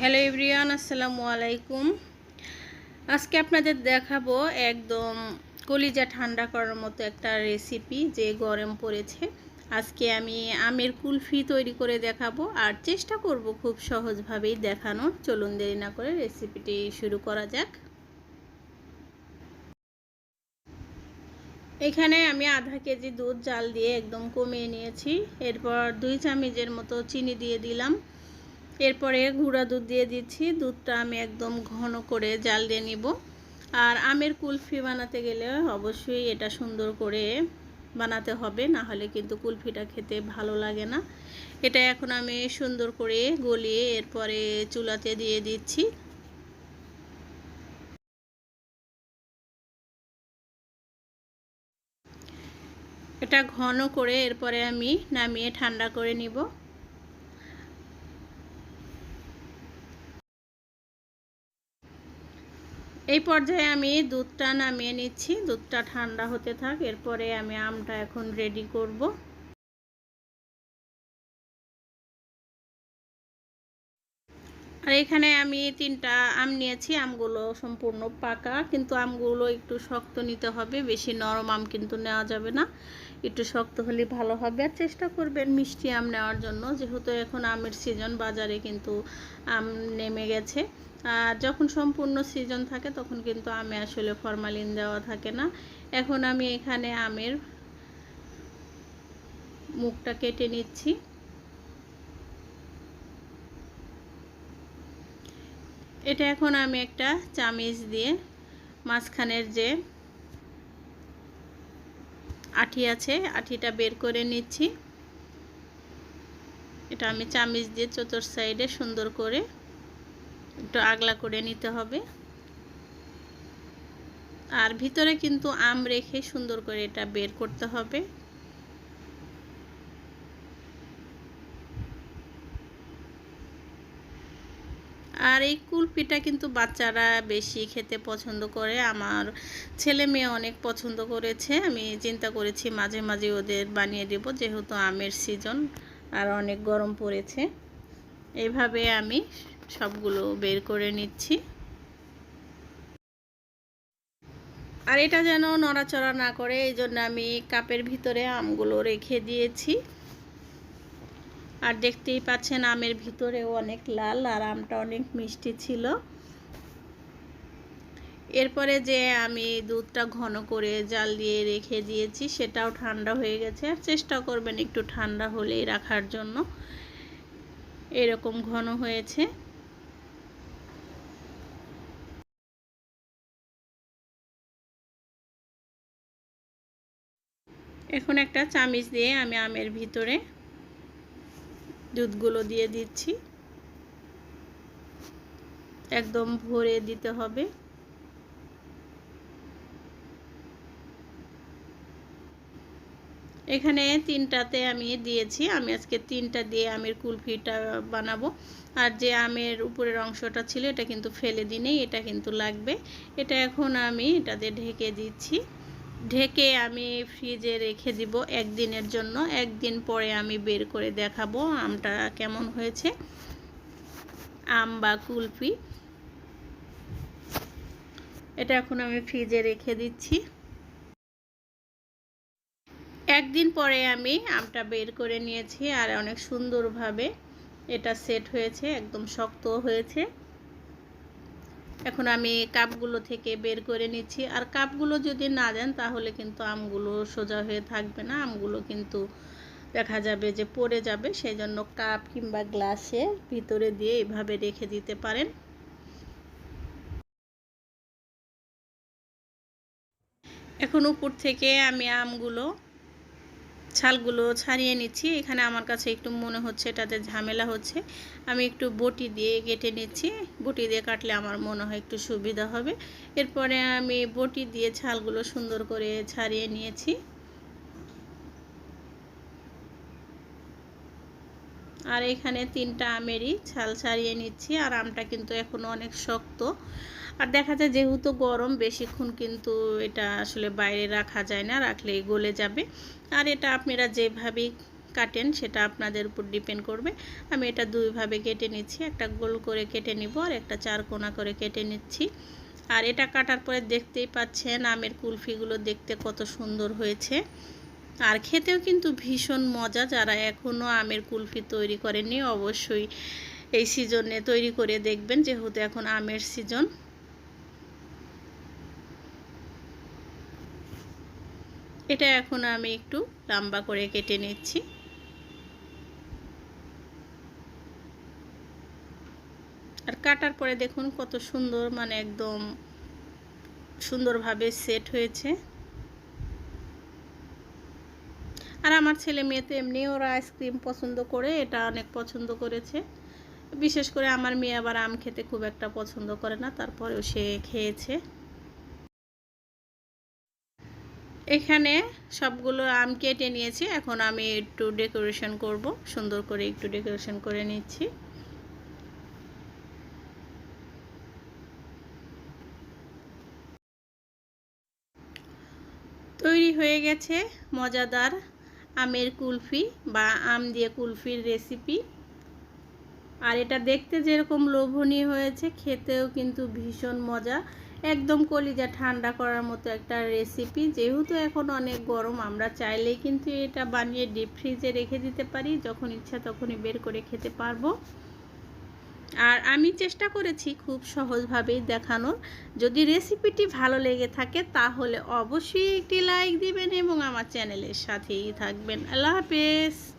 Hello everyone আসসালামু আলাইকুম। আজকে আপনাদের দেখাবো একদম কলিজা ঠান্ডা করার মতো একটা রেসিপি যে গরম পড়েছে। আজকে আমি আমের কুলফি তৈরি করে দেখাবো আর চেষ্টা করব খুব সহজভাবেই দেখানোর চলুন দেরি না করে রেসিপিটি শুরু করা যাক। এখানে আমি আধা কেজি দুধ জাল দিয়ে একদম কমিয়ে নিয়েছি। এরপর দুই চামচের মতো চিনি দিয়ে দিলাম। এরপরে গুঁড়া দুধ দিয়ে দিচ্ছি। দুধটা আমি একদম ঘন করে জাল দিয়ে নিব। আর আমের কুলফি বানাতে গেলে অবশ্যই এটা সুন্দর করে বানাতে হবে, না হলে কিন্তু কুলফিটা খেতে ভালো লাগে না। এটা এখন আমি সুন্দর করে গলিয়ে এরপরে চুলাতে দিয়ে দিচ্ছি। এটা ঘন করে এরপরে আমি নামিয়ে ঠান্ডা করে নিব। এই পর্যায়ে আমি দুধটা নামিয়ে নিচ্ছি। দুধটা ঠান্ডা হতে থাক, এরপরে আমি আমটা এখন রেডি করব। আর এখানে আমি তিনটা আম নিয়েছি। আমগুলো সম্পূর্ণ পাকা, কিন্তু আমগুলো একটু শক্ত নিতে হবে। বেশি নরম আম কিন্তু নেওয়া যাবে না। একটু শক্ত হলে ভালো হবে। আর চেষ্টা করবেন মিষ্টি আম নেওয়ার জন্য। যেহেতু এখন আমের সিজন বাজারে কিন্তু আম নেমে গেছে। আর যখন সম্পূর্ণ সিজন থাকে, তখন কিন্তু আমে আসলে ফরমালিন দেওয়া থাকে না। এখন আমি এখানে আমের মুখটা কেটে নিচ্ছি। এটা এখন আমি একটা চামিচ দিয়ে মাঝখানের যে আঠি আছে, আঠিটা বের করে নিচ্ছি। এটা আমি চামিচ দিয়ে চতুর সাইডে সুন্দর করে একটু আগলা করে নিতে হবে। আর ভিতরে কিন্তু আম রেখে সুন্দর করে এটা বের করতে হবে। আর এই কুলপিটা কিন্তু বাচ্চারা বেশি খেতে পছন্দ করে। আমার ছেলে মেয়ে অনেক পছন্দ করেছে। আমি চিন্তা করেছি মাঝে মাঝে ওদের বানিয়ে দেব, যেহেতু আমের সিজন আর অনেক গরম পড়েছে। এইভাবে আমি সবগুলো বের করে নিচ্ছি। আর এটা যেন নড়াচড়া না করে, এই জন্য আমি কাপের ভিতরে আমগুলো রেখে দিয়েছি। আর দেখতেই পাচ্ছেন আমের ভিতরেও অনেক লাল আর আমটা অনেক মিষ্টি ছিল। এরপরে যে আমি দুধটা ঘন করে জাল দিয়ে রেখে দিয়েছি, সেটাও ঠান্ডা হয়ে গেছে। আর চেষ্টা করবেন একটু ঠান্ডা হলেই রাখার জন্য। এরকম ঘন হয়েছে। এখন একটা চামিচ দিয়ে আমি আমের ভিতরে দুধগুলো দিয়ে দিচ্ছি। একদম ভরে দিতে হবে। এখানে তিনটাতে আমি দিয়েছি। আমি আজকে তিনটা দিয়ে আমের কুলফিটা বানাবো। আর যে আমের উপরের অংশটা ছিল, এটা কিন্তু ফেলে দিনেই এটা কিন্তু লাগবে। এটা এখন আমি এটাতে ঢেকে দিচ্ছি। ঢেকে আমি ফ্রিজে রেখে দিব একদিনের জন্য। একদিন পরে আমি বের করে দেখাবো আমটা কেমন হয়েছে। আম বা কুলফি এটা এখন আমি ফ্রিজে রেখে দিচ্ছি। একদিন পরে আমি আমটা বের করে নিয়েছি আর অনেক সুন্দরভাবে এটা সেট হয়েছে, একদম শক্ত হয়েছে। এখন আমি কাপগুলো থেকে বের করে নিচ্ছি। আর কাপগুলো যদি না দেন, তাহলে কিন্তু আমগুলো সোজা হয়ে থাকবে না। আমগুলো কিন্তু দেখা যাবে যে পড়ে যাবে। সেই জন্য কাপ কিংবা গ্লাসের ভিতরে দিয়ে এভাবে রেখে দিতে পারেন। এখন উপর থেকে আমি আমগুলো ছালগুলো ছাড়িয়ে নিচ্ছি। এখানে আমার কাছে একটু মনে হচ্ছে এটাতে ঝামেলা হচ্ছে। আমি একটু বটি দিয়ে কেটে নিচ্ছি। বটি দিয়ে কাটলে আমার মনে হয় একটু সুবিধা হবে। এরপরে আমি বটি দিয়ে ছালগুলো সুন্দর করে ছাড়িয়ে নিয়েছি। আর এখানে তিনটা আমেরই ছাল ছাড়িয়ে নিচ্ছি, আর আমটা কিন্তু এখনও অনেক শক্ত। আর দেখা যায় যেহেতু গরম, বেশিক্ষণ কিন্তু এটা আসলে বাইরে রাখা যায় না রাখলে গলে যাবে। আর এটা আপনারা যেভাবেই কাটেন, সেটা আপনাদের উপর ডিপেন্ড করবে। আমি এটা দুইভাবে কেটে নিচ্ছি, একটা গোল করে কেটে নিব আর একটা চার কোনা করে কেটে নিচ্ছি। আর এটা কাটার পরে দেখতেই পাচ্ছেন আমের কুলফিগুলো দেখতে কত সুন্দর হয়েছে। আর খেতেও কিন্তু ভীষণ মজা। যারা এখনও আমের কুলফি তৈরি করেনি অবশ্যই এই সিজনে তৈরি করে দেখবেন, যেহেতু এখন আমের সিজন এটা এখন আমি একটু লম্বা করে কেটে নিচ্ছি। আর কাটার পরে দেখুন কত সুন্দর মানে একদম সুন্দরভাবে সেট হয়েছে। আর আমার ছেলে মেয়ে তো এমনি ওরা আইসক্রিম পছন্দ করে, এটা অনেক পছন্দ করেছে। বিশেষ করে আমার মেয়ে আবার আম খেতে খুব একটা পছন্দ করে না, তারপরেও সে খেয়েছে। এখানে সবগুলো আম কেটে নিয়েছি, এখন আমি একটু ডেকোরেশন করব, সুন্দর করে একটু ডেকোরেশন করে নিচ্ছি। তৈরি হয়ে গেছে মজাদার আমের কুলফি বা আম দিয়ে কুলফির রেসিপি আর এটা দেখতে যেরকম লোভনীয় হয়েছে, খেতেও কিন্তু ভীষণ মজা। একদম কলিজা ঠান্ডা করার মতো একটা রেসিপি যেহেতু এখন অনেক গরম, আমরা চাইলেই কিন্তু এটা বানিয়ে ডিপ ফ্রিজে রেখে দিতে পারি। যখন ইচ্ছা তখনই বের করে খেতে পারব। আর আমি চেষ্টা করেছি খুব সহজভাবেই দেখানোর। যদি রেসিপিটি ভালো লেগে থাকে, তাহলে অবশ্যই একটি লাইক দিবেন এবং আমার চ্যানেলের সাথেই থাকবেন। আল্লাহ হাফেজ।